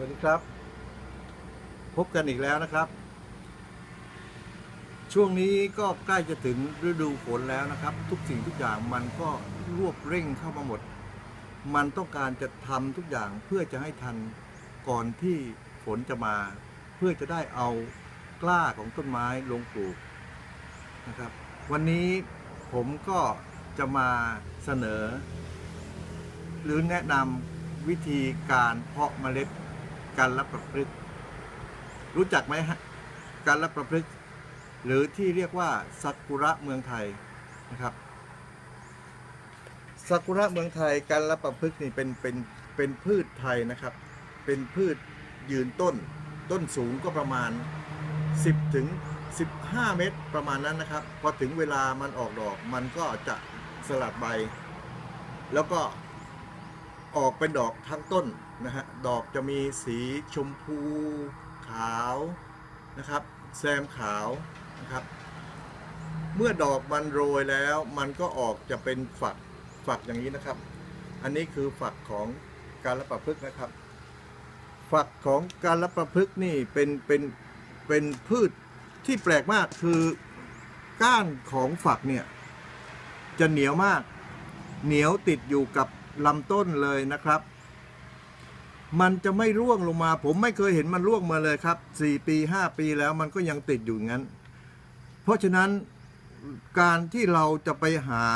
วัสดีครับ พบกันอีกแล้วนะครับ ช่วงนี้ก็ใกล้จะถึงฤดูฝนแล้วนะครับ ทุกสิ่งทุกอย่างมันก็รวบเร่งเข้ามาหมด มันต้องการจะทำทุกอย่างเพื่อจะให้ทันก่อนที่ฝนจะมา เพื่อจะได้เอากล้าของต้นไม้ลงปลูกนะครับ วันนี้ผมก็จะมาเสนอ หรือแนะนำวิธีการเพาะเมล็ด การรับประพฤกษ์รู้จักไหมฮะการรับประพฤกษ์หรือที่เรียกว่าซากุระเมืองไทยนะครับซากุระเมืองไทยการรับประพฤกษ์นี่เป็นเป็นเป็นพืชไทยนะครับ เป็นพืชยืนต้น ต้นสูงก็ประมาณ 10ถึง15 เมตรประมาณนั้นนะครับ พอถึงเวลามันออกดอกมันก็จะสลัดใบ แล้วก็ออกเป็นดอกทั้งต้น นะฮะดอกจะมีสีชมพูขาวนะครับ แซมขาวนะครับ เมื่อดอกมันโรยแล้วมันก็ออกจะเป็นฝักฝักอย่างนี้นะครับ อันนี้คือฝักของการรับประพฤกษ์นะครับ ฝักของการรับประพฤกษ์นี่เป็นเป็นเป็นพืชที่แปลกมากคือก้านของฝักเนี่ยจะเหนียวมาก เหนียวติดอยู่กับลำต้นเลยนะครับ มันจะไม่ร่วงลงมา ผมไม่เคยเห็นมันร่วงมาเลยครับ 4 ปี 5 ปีแล้วมันก็ยังติดอยู่งั้น เพราะฉะนั้นการที่เราจะไปหา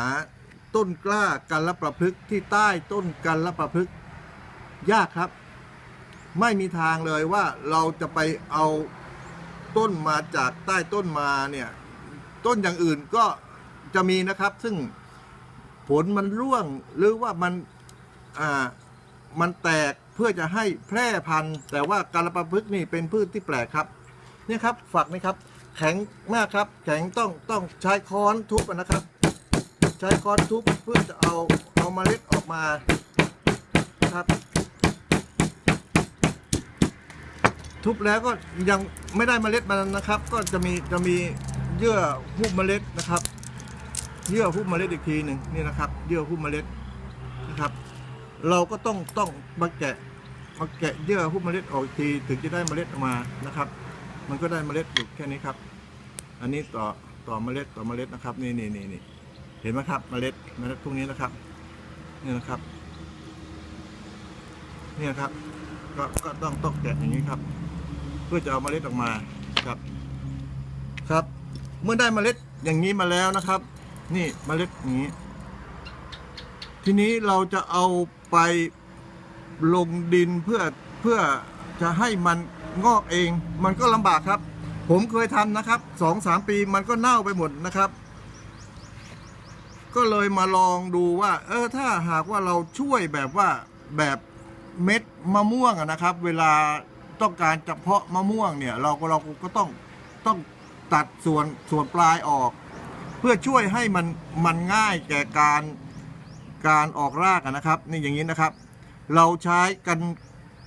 ต้นกล้ากันละประพฤกษ์ที่ใต้ต้นกันละประพฤกษ์ยากครับ ไม่มีทางเลยว่าเราจะไปเอาต้นมาจากใต้ต้นมาเนี่ยต้นอย่างอื่นก็จะมีนะครับ ซึ่งผลมันร่วงหรือว่ามันอ่ามันแตก พื่อจะให้แพร่พันธุ์ แต่ว่าการลประพฤกษ์นี่เป็นพืชที่แปลกครับนี่ครับฝักนี่ครับ แข็งมากครับ แข็งต้องต้องใช้ค้อนทุบนะครับ ใช้ค้อนทุบเพื่อจะเอาเอาเมล็ดออกมาครับ ทุบแล้วก็ยังไม่ได้เมล็ดมันนะครับ ก็จะมีจะมีเยื่อหุ้มเมล็ดนะครับ เยื่อหุ้มเมล็ดอีกทีหนึ่งนี่นะครับ เยื่อหุ้มเมล็ดนะครับ เราก็ต้องต้องมาแกะ มาแกะเยื่อหุ้มเมล็ดออกทีถึงจะได้เมล็ดออกมานะครับ มันก็ได้เมล็ดอยู่แค่นี้ครับ อันนี้ต่อต่อเมล็ดต่อเมล็ดนะครับ นี่นี่นี่นี่เห็นไหมครับเมล็ดเมล็ดพวกนี้นะครับนี่นะครับ เนี่ยครับ ก็ก็ต้องต้องแกะอย่างนี้ครับ เพื่อจะเอาเมล็ดออกมาครับ ครับ เมื่อได้เมล็ดอย่างนี้มาแล้วนะครับ นี่เมล็ดนี้ ทีนี้เราจะเอาไป ลงดินเพื่อเพื่อจะให้มันงอกเอง มันก็ลำบากครับ ผมเคยทำนะครับสองสามปีมันก็เน่าไปหมดนะครับ ก็เลยมาลองดูว่า เออถ้าหากว่าเราช่วยแบบว่าแบบเม็ดมะม่วงนะครับ เวลาต้องการจะเพาะมะม่วงเนี่ย เราก็เราก็ต้องต้องตัดส่วนส่วนปลายออก เพื่อช่วยให้มันมันง่ายแก่การการออกรากนะครับ นี่อย่างนี้นะครับ เราใช้กัน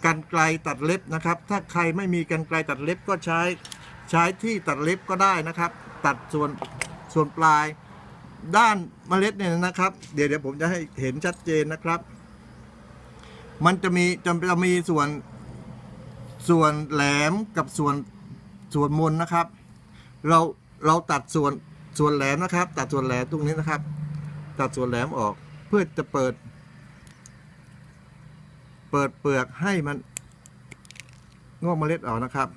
กันไกลตัดเล็บนะครับ ถ้าใครไม่มีกันไกลตัดเล็บก็ใช้ใช้ที่ตัดเล็บก็ได้นะครับ ตัดส่วนส่วนปลายด้านเมล็ดเนี่ยนะครับ เดี๋ยวเดี๋ยวผมจะให้เห็นชัดเจนนะครับ มันจะมีจะจะมีส่วนส่วนแหลมกับส่วนส่วนมนนะครับ เราเราตัดส่วนส่วนแหลมนะครับ ตัดส่วนแหลมตรงนี้นะครับ ตัดส่วนแหลมออกเพื่อจะเปิด เปิดเปลือกให้มันงอกเมล็ดออกนะครับ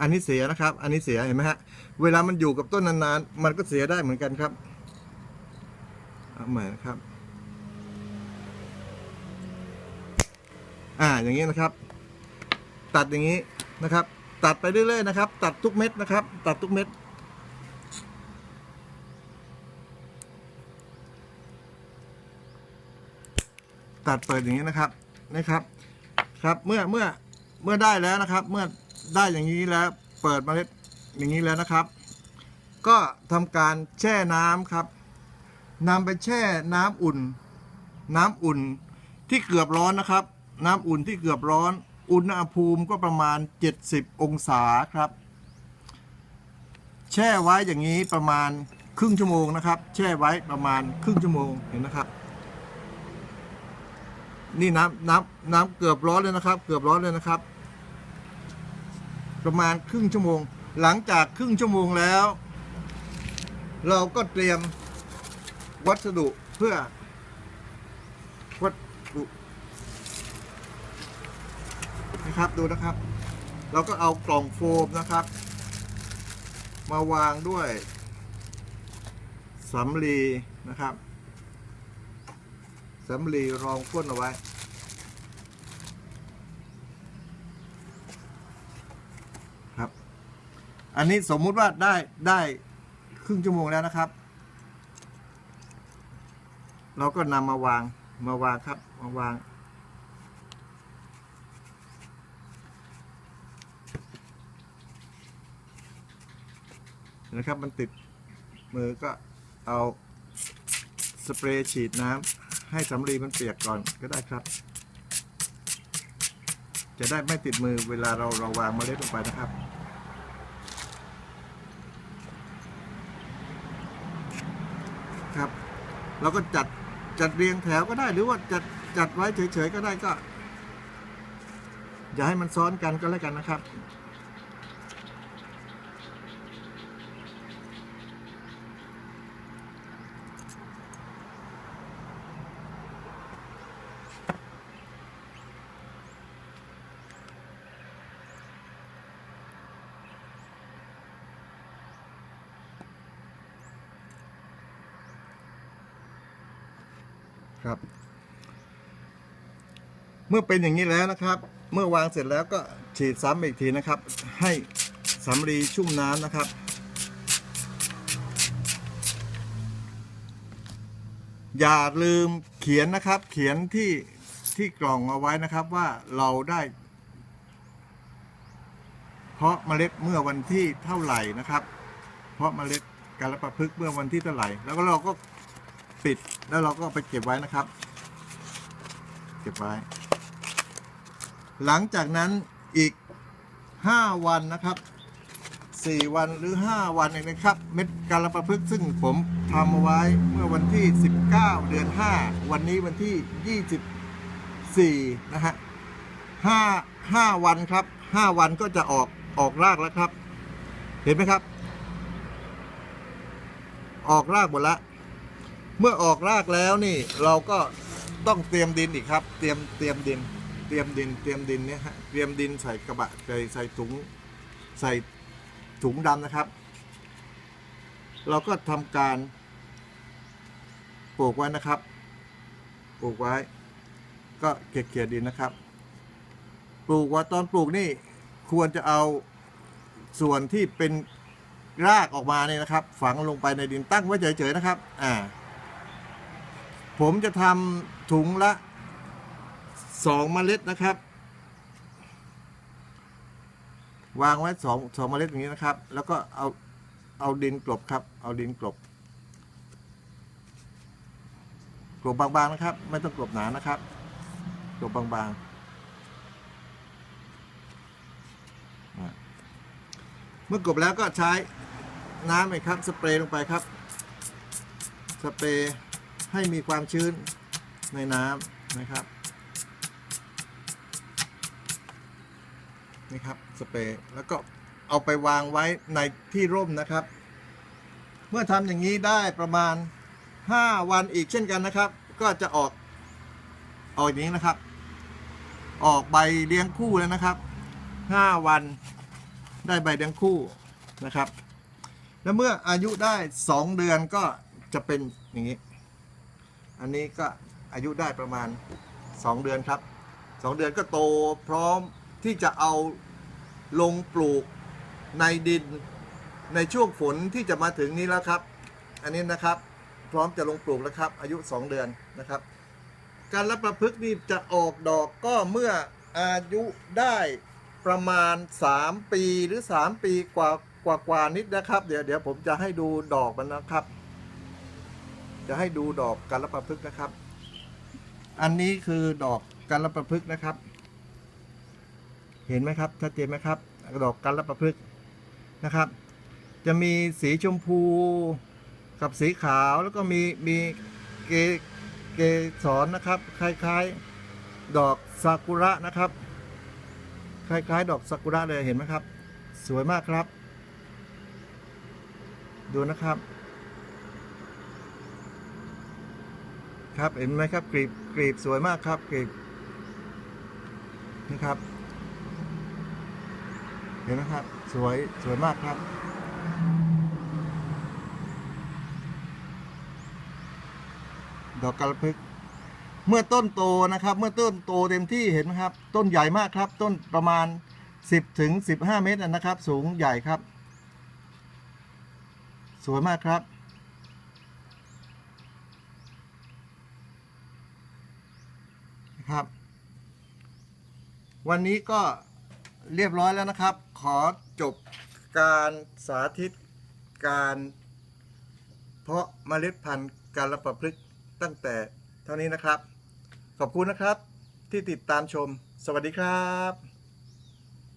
อันนี้เสียนะครับ อันนี้เสียเห็นไหมฮะ เวลามันอยู่กับต้นนานๆ มันก็เสียได้เหมือนกันครับเอาใหม่นะครับ อ่า อย่างนี้นะครับ ตัดอย่างนี้นะครับ ตัดไปเรื่อยๆนะครับ ตัดทุกเม็ดนะครับ ตัดทุกเม็ด ตัดเปิดอย่างนี้นะครับนะครับ ครับเมื่อเมื่อเมื่อได้แล้วนะครับ เมื่อได้อย่างนี้แล้วเปิดมเมล็ดอย่างนี้แล้วนะครับ ก็ทำการแช่น้ำครับนำไปแช่น้ำอุ่น น้ำอุ่นที่เกือบร้อนนะครับ น้ำอุ่นที่เกือบร้อน อุณหภูมิก็ประมาณ 70 องศาครับ แช่ไว้อย่างนี้ประมาณครึ่งชั่วโมงนะครับ แช่ไว้ประมาณครึ่งชั่วโมงเห็นนะครับ นี่น้ำน้ำน้ำเกือบร้อนเลยนะครับ เกือบร้อนเลยนะครับ ประมาณครึ่งชั่วโมง หลังจากครึ่งชั่วโมงแล้ว เราก็เตรียมวัสดุเพื่อวัสดุนะครับดูนะครับ เราก็เอากล่องโฟมนะครับ มาวางด้วยสำลีนะครับ สำลีรองก้นเอาไว้ ครับ อันนี้สมมุติว่าได้ได้ครึ่งชั่วโมงแล้วนะครับ เราก็นำมาวางมาวางครับมาวาง นะครับมันติดมือก็เอาสเปรย์ฉีดน้ำ ให้สำลีมันเปียกก่อนก็ได้ครับ จะได้ไม่ติดมือเวลาเราเราวางเมล็ดลงไปนะครับครับเราก็จัดจัดเรียงแถวก็ได้ หรือว่าจัดจัดไว้เฉยๆก็ได้ก็ อย่าให้มันซ้อนกันก็แล้วกันนะครับ ครับ เมื่อเป็นอย่างนี้แล้วนะครับ เมื่อวางเสร็จแล้วก็ฉีดซ้ำอีกทีนะครับ ให้สำลีชุ่มน้ำนะครับ อย่าลืมเขียนนะครับ เขียนที่ที่กล่องเอาไว้นะครับว่าเราได้ เพาะเมล็ดเมื่อวันที่เท่าไหร่นะครับ เพาะเมล็ดกาลประพฤกเมื่อวันที่เท่าไหร่ แล้วก็เราก็ ปิดแล้วเราก็ไปเก็บไว้นะครับ เก็บไว้ หลังจากนั้นอีก 5 วันนะครับ 4 วันหรือ 5 วันเองนะครับ เม็ดกาลประพฤกษ์ซึ่งผมทำเอาไว้เมื่อวันที่ 19 เดือน 5 วันนี้วันที่ 24 นะฮะ5 5 วันครับ 5 วันก็จะออกออกรากแล้วครับ เห็นไหมครับ ออกรากหมดแล้ว เมื่อออกรากแล้วนี่เราก็ต้องเตรียมดินอีกครับ เตรียมเตรียมดิน เตรียมดิน เตรียมดินเนี่ยฮะเตรียมดินใส่กระบะใส่ใส่ถุงใส่ถุงดำนะครับ เราก็ทำการปลูกไว้นะครับปลูกไว้ ก็เกลี่ยเกลี่ยดินนะครับ ปลูกว่าตอนปลูกนี่ควรจะเอาส่วนที่เป็นรากออกมาเนี่ยนะครับ ฝังลงไปในดินตั้งไว้เฉยๆนะครับ อ่า ผมจะทำถุงละสองเมล็ดนะครับ วางไว้สองสองเมล็ดอย่างนี้นะครับ แล้วก็เอาเอาดินกลบครับ เอาดินกลบกลบบางๆนะครับ ไม่ต้องกลบหนานะครับกลบบางๆเมื่อกลบแล้วก็ใช้น้ำไหมครับ สเปรย์ลงไปครับ สเปรย์ ให้มีความชื้นในน้ำนะครับนี่ครับสเปรย์แล้วก็เอาไปวางไว้ในที่ร่มนะครับ เมื่อทำอย่างนี้ได้ประมาณ 5 วันอีกเช่นกันนะครับ ก็จะออกออกอย่างนี้นะครับ ออกใบเลี้ยงคู่แล้วนะครับ 5 วันได้ใบเลี้ยงคู่นะครับ แล้วเมื่ออายุได้ 2 เดือนก็จะเป็นอย่างนี้ อันนี้ก็อายุได้ประมาณ 2 เดือนครับ 2 เดือนก็โตพร้อมที่จะเอาลงปลูกในดินในช่วงฝนที่จะมาถึงนี้แล้วครับ อันนี้นะครับพร้อมจะลงปลูกแล้วครับ อายุ 2 เดือนนะครับ การรับประพฤกษ์นี่จะออกดอกก็เมื่ออายุได้ประมาณ 3 ปีหรือ 3 ปีกว่ากว่ากว่านิดนะครับ เดี๋ยวเดี๋ยวผมจะให้ดูดอกมันนะครับ จะให้ดูดอกการรับประพฤกษ์นะครับ อันนี้คือดอกการรับประพฤกษ์นะครับ เห็นไหมครับชัดเจนไหมครับ ดอกการรับประพฤกษ์นะครับ จะมีสีชมพูกับสีขาวแล้วก็มีมีเกเกสรนะครับคล้ายดอกซากุระนะครับ คล้ายๆ ดอกซากุระเลยเห็นไหมครับ สวยมากครับ ดูนะครับ ครับ เห็นไหมครับกรีบกรีบสวยมากครับกรีบนี่ครับ เห็นไหมครับ สวยสวยมากครับ ดอกกระพึก เมื่อต้นโตนะครับ เมื่อต้นโตเต็มที่เห็นไหมครับ ต้นใหญ่มากครับ ต้นประมาณ 10ถึง15 เมตรนะครับ สูงใหญ่ครับ สวยมากครับ นะ ครับ วันนี้ก็เรียบร้อยแล้วนะครับ ขอจบการสาธิตการเพราะเมล็ดพันธุ์การรับประพฤกษ์ตั้งแต่เท่านี้นะครับ ขอบคุณนะครับที่ติดตามชม สวัสดีครับ